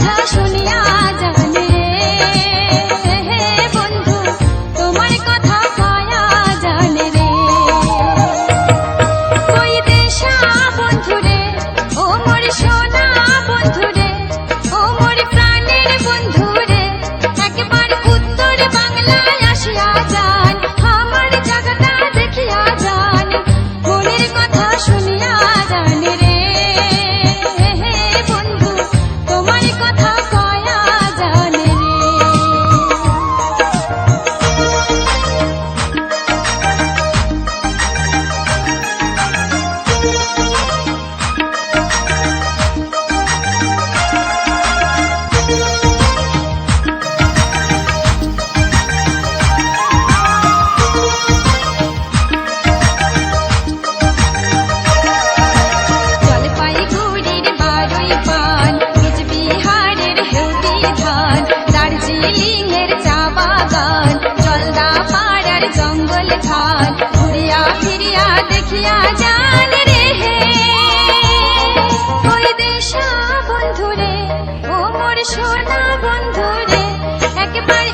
কথা শুনিয়া চা বাগান, জলদা পাড়ার জঙ্গল খান ঘুরিয়া ফিরিয়া দেখিয়া যান রে হে। ওই দেশা বন্ধুরে, ও সোনা বন্ধুরে, একবার